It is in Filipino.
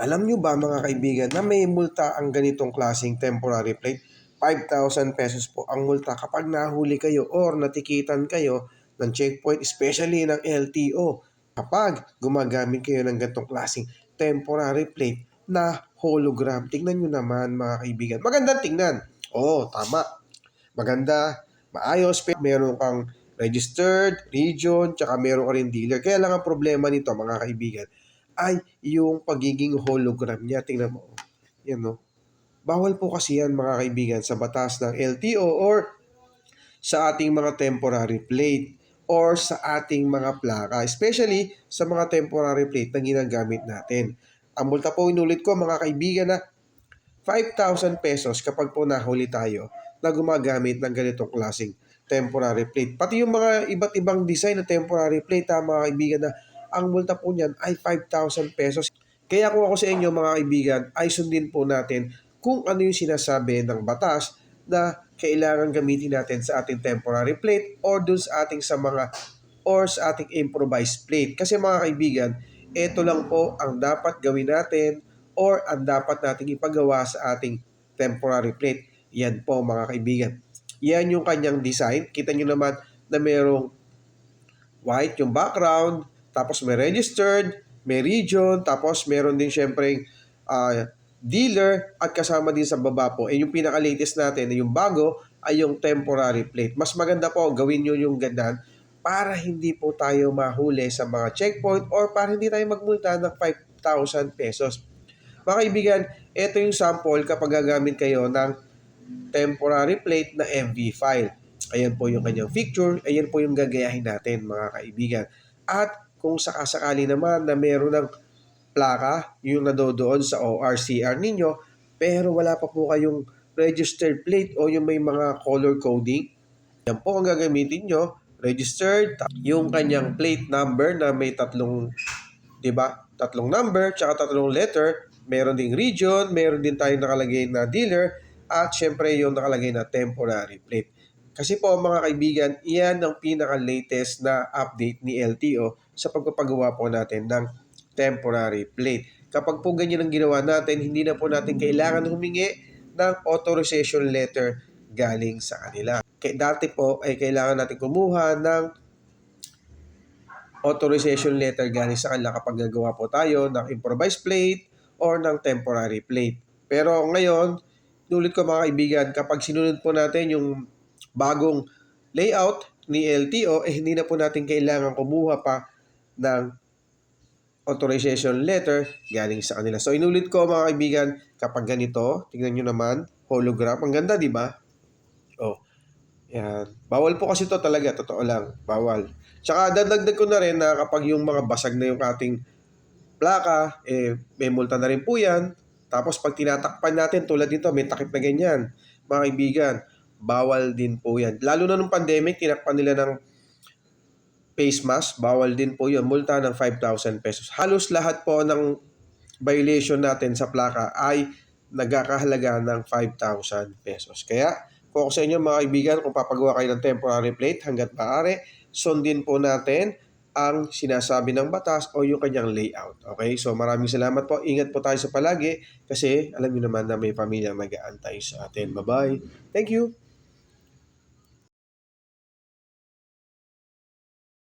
Alam nyo ba mga kaibigan na may multa ang ganitong klaseng temporary plate? 5,000 pesos po ang multa kapag nahuli kayo or natikitan kayo ng checkpoint, especially ng LTO. Kapag gumagamit kayo ng ganitong klaseng temporary plate na hologram. Tingnan nyo naman mga kaibigan. Magandang tingnan. Oo, tama. Maganda, maayos, meron kang registered, region, tsaka meron ka rin dealer. Kaya lang ang problema nito mga kaibigan ay yung pagiging hologram niya. Tingnan mo. Yan no. Bawal po kasi yan mga kaibigan sa batas ng LTO or sa ating mga temporary plate or sa ating mga plaka. Especially sa mga temporary plate na ginagamit natin. Ang multa po inulit ko mga kaibigan na 5,000 pesos kapag po nahuli tayo na gumagamit ng ganitong klaseng temporary plate. Pati yung mga iba't ibang design na temporary plate ha, mga kaibigan na ang multa po niyan ay 5,000 pesos. Kaya kung ako sa inyo mga kaibigan ay sundin po natin kung ano yung sinasabi ng batas na kailangan gamitin natin sa ating temporary plate or dun sa ating sa mga or sa ating improvised plate. Kasi mga kaibigan, ito lang po ang dapat gawin natin or ang dapat nating ipagawa sa ating temporary plate. Yan po mga kaibigan. Yan yung kanyang design. Kita nyo naman na merong white yung background, tapos may registered, may region, tapos meron din syempre uh, dealer at kasama din sa baba po. Eh yung pinaka-latest natin, yung bago, ay yung temporary plate. Mas maganda po gawin nyo yung ganyan para hindi po tayo mahuli sa mga checkpoint or para hindi tayo magmulta ng 5,000 pesos. Mga kaibigan, ito yung sample kapag gagamit kayo ng temporary plate na MV file. Ayan po yung kanyang picture, ayan po yung gagayahin natin mga kaibigan. At kung sakasakali naman na meron ng plaka, yung nadodoon sa ORCR ninyo, pero wala pa po kayong registered plate o yung may mga color coding, yan po ang gagamitin nyo, registered, yung kanyang plate number na may tatlong, di ba, tatlong number, tsaka tatlong letter, meron ding region, meron din tayong nakalagay na dealer, at syempre yung nakalagay na temporary plate. Kasi po mga kaibigan, iyan ang pinaka-latest na update ni LTO sa pagpapagawa po natin ng temporary plate. Kapag po ganyan ang ginawa natin, hindi na po natin kailangan humingi ng authorization letter galing sa kanila. Kaya dati po ay kailangan natin kumuha ng authorization letter galing sa kanila kapag gagawa po tayo ng improvised plate or ng temporary plate. Pero ngayon, ulit ko mga kaibigan, kapag sinunod po natin yung bagong layout ni LTO, eh hindi na po natin kailangan kumuha pa ng authorization letter galing sa kanila. So inulit ko mga kaibigan, kapag ganito, tingnan nyo naman, hologram, ang ganda di ba? Oh, yan. Bawal po kasi to talaga, totoo lang, bawal. Tsaka dadagdag ko na rin na kapag yung mga basag na yung ating plaka, eh, may multa na rin po yan. Tapos pag tinatakpan natin, tulad nito, may takip na ganyan. Mga kaibigan, bawal din po yan. Lalo na nung pandemic, tinakpan nila ng face mask, bawal din po yun. Multa ng 5,000 pesos. Halos lahat po ng violation natin sa plaka ay nagkakahalaga ng 5,000 pesos. Kaya, kung ako sa inyo mga kaibigan, kung papagawa kayo ng temporary plate hanggat maaari, sundin po natin ang sinasabi ng batas o yung kanyang layout. Okay? So maraming salamat po. Ingat po tayo sa palagi kasi alam niyo naman na may pamilyang nag-aantay sa atin. Bye-bye. Thank you.